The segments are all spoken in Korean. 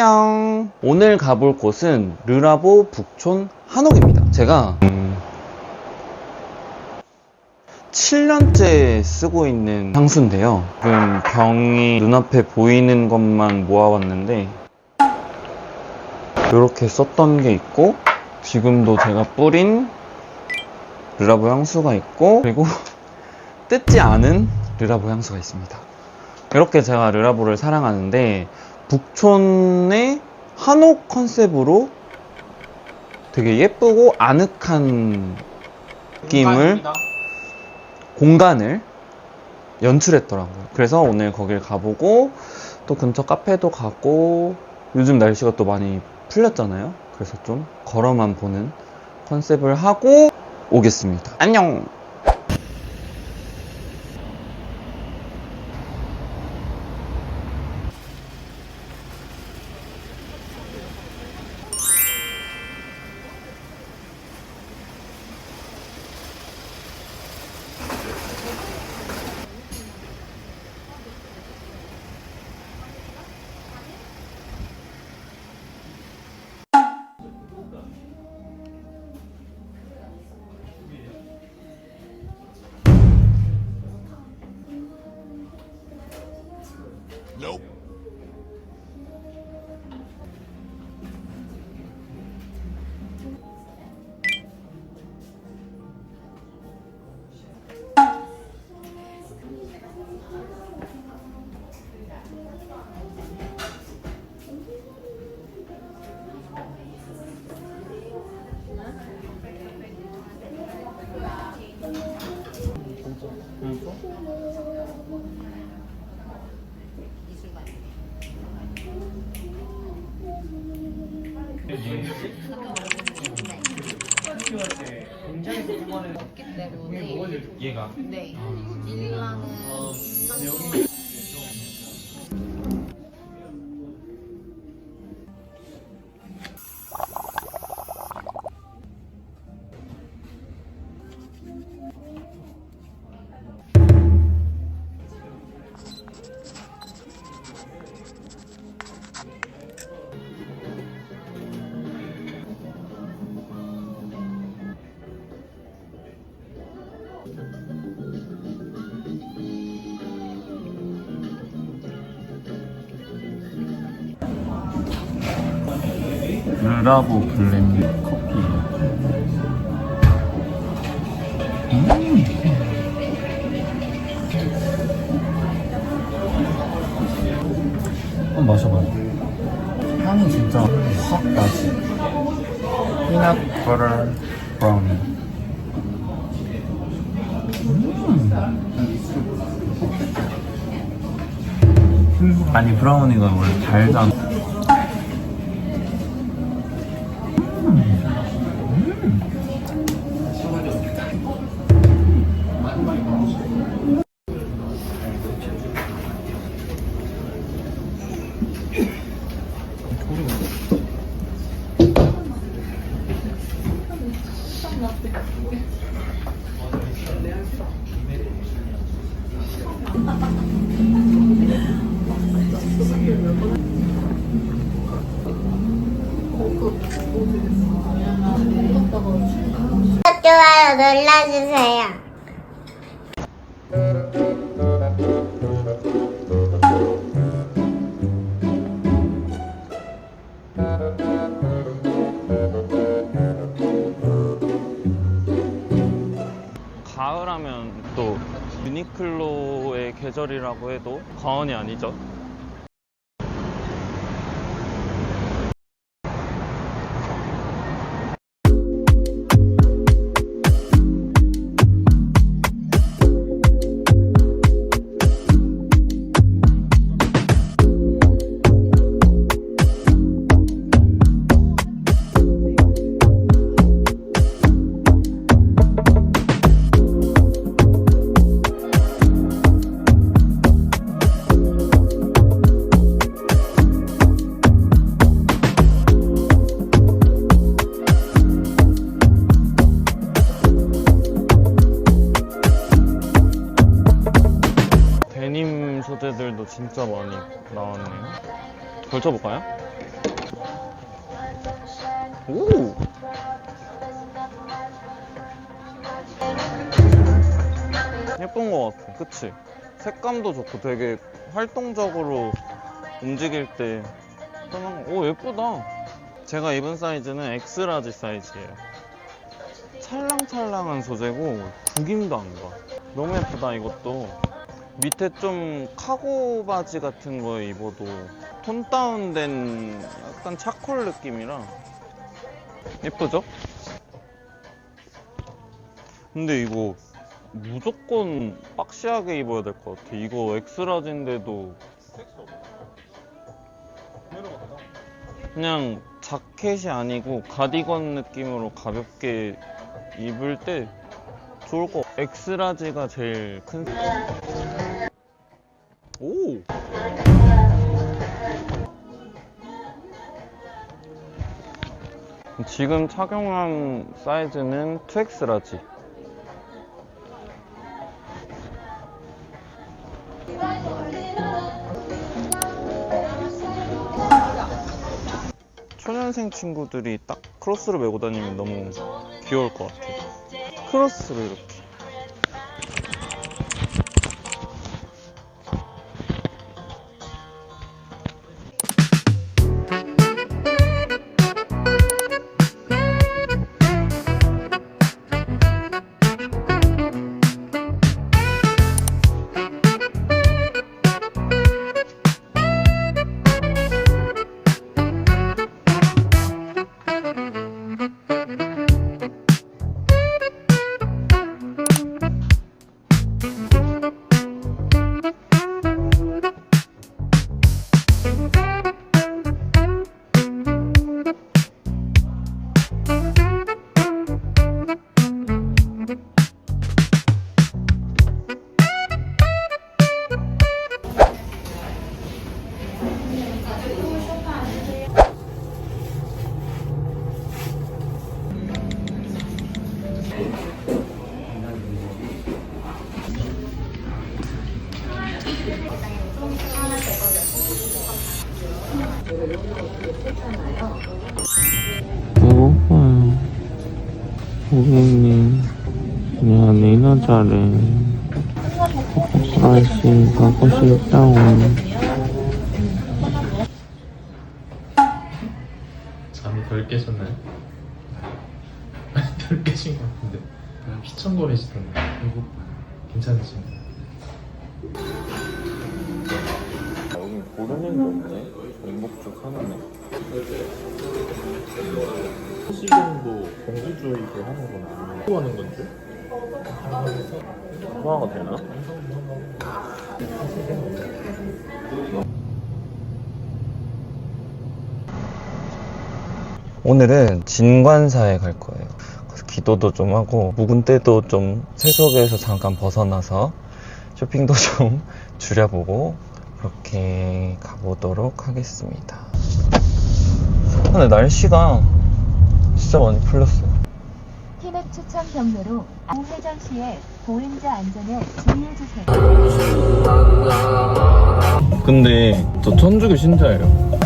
안녕. 오늘 가볼 곳은 르라보 북촌 한옥입니다. 제가 음, 7년째 쓰고 있는 향수인데요. 지금 병이 눈앞에 보이는 것만 모아왔는데 이렇게 썼던 게 있고 지금도 제가 뿌린 르라보 향수가 있고 그리고 뜯지 않은 르라보 향수가 있습니다. 이렇게 제가 르라보를 사랑하는데 북촌의 한옥 컨셉으로 되게 예쁘고 아늑한 느낌을 공간을 연출했더라고요. 그래서 오늘 거길 가보고 또 근처 카페도 가고 요즘 날씨가 또 많이 풀렸잖아요. 그래서 좀 걸어만 보는 컨셉을 하고 오겠습니다. 안녕! 없기 때문에 얘가 네 일랑은 르라보 블렌드 커피. 한번 마셔봐요. 향이 진짜 확 나지. 피넛 버터 브라우니. 음. 아니 브라우니가 원래 달잖아. 좋아요 눌러주세요. 유니클로의 계절이라고 해도 과언이 아니죠. 진짜 많이 나왔네요. 걸쳐볼까요? 오! 예쁜 것 같아. 그치? 색감도 좋고 되게 활동적으로 움직일 때 편한 거. 오, 예쁘다. 제가 입은 사이즈는 엑스라지 사이즈예요. 찰랑찰랑한 소재고 구김도 안 가. 너무 예쁘다 이것도. 밑에 좀 카고 바지 같은 거 입어도 톤 다운된 약간 차콜 느낌이라 예쁘죠? 근데 이거 무조건 박시하게 입어야 될 것 같아. 이거 엑스라지인데도 그냥 자켓이 아니고 가디건 느낌으로 가볍게 입을 때 좋을 것 같아. 엑스라지가 제일 큰. 오! 지금 착용한 사이즈는 2X라지. 초년생 친구들이 딱 크로스를 메고 다니면 너무 귀여울 것 같아. 크 로스 고객님, 미안해, 잘해. 아이씨, 가고 싶다고. 잠이 덜 깨셨나요? 덜 깨신 것 같은데 휘청거리시던데 배고파요 괜찮으신가요? 여기 고르는 게 없네. 행복죽 하나네. 시경도 공주주의로 하는 건 아니에요 또 하는 건지? 소화가 되나? 오늘은 진관사에 갈 거예요. 그래서 기도도 좀 하고 묵은 때도 좀 세속에서 잠깐 벗어나서 쇼핑도 좀 줄여보고 그렇게 가보도록 하겠습니다. 근데 날씨가 진짜 많이 풀렸어요. 티맵 추천 경로로 우회전 시에 보행자 안전에 주의해주세요. 근데 저 천주교 신자예요.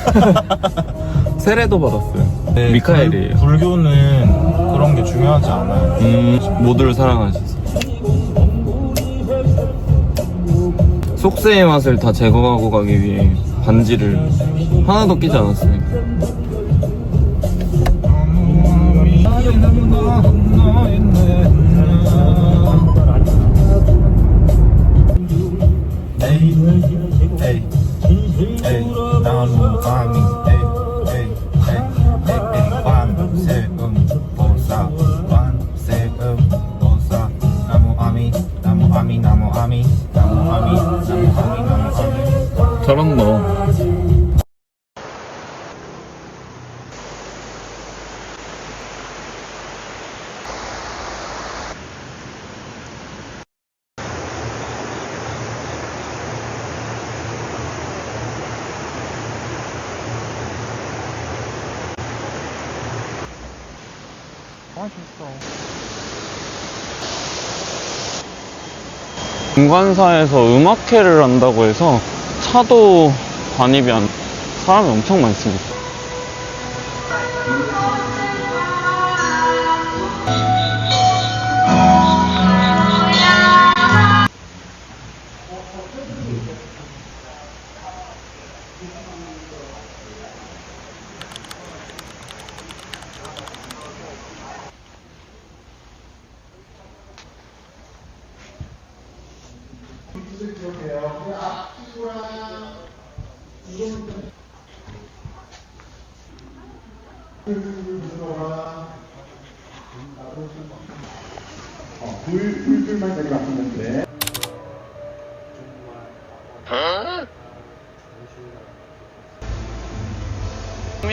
세례도 받았어요. 네, 미카엘이에요. 불, 교는 그런 게 중요하지 않아요 음, 모두를 사랑하셔서. 속세의 맛을 다 제거하고 가기 위해 반지를 하나도 끼지 않았습니다. 나무 아미 나무 아미 나무 아미 나무 아미 잘한다. 공관사에서 음악회를 한다고 해서 차도 관입이 안 사람이 엄청 많습니다.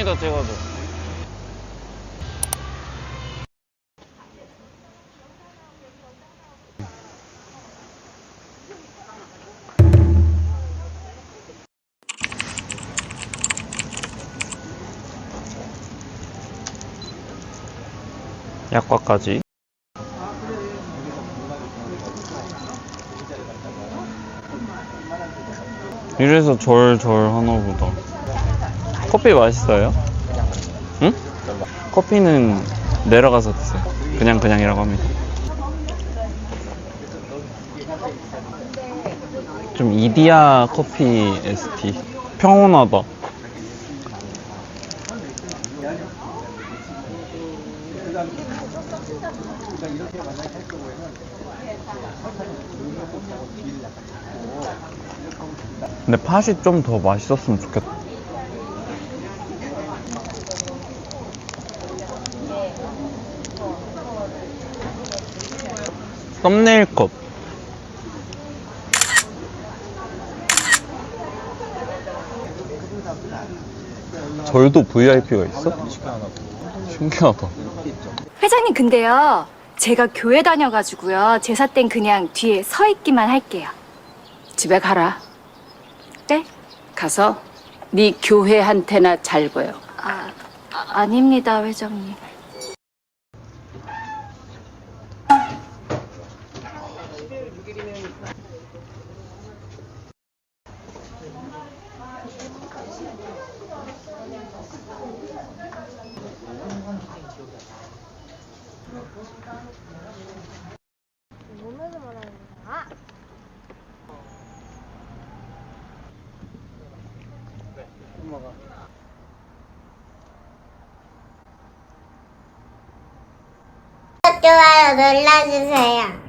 좀이더 찍어줘. 약과까지. 이래서 절절 하나 보다. 커피 맛있어요? 응? 커피는 내려가서 드세요. 그냥 그냥이라고 합니다. 좀 이디야 커피 ST. 평온하다. 근데 팥이 좀 더 맛있었으면 좋겠다. 썸네일 컵. 절도 VIP가 있어? 신기하다. 회장님 근데요 제가 교회 다녀가지고요 제사 땐 그냥 뒤에 서 있기만 할게요 집에 가라. 네? 가서 네 교회한테나 잘 보여. 아, 아 아닙니다 회장님 몸에서 말하는 거야? 좋아요 눌러주세요.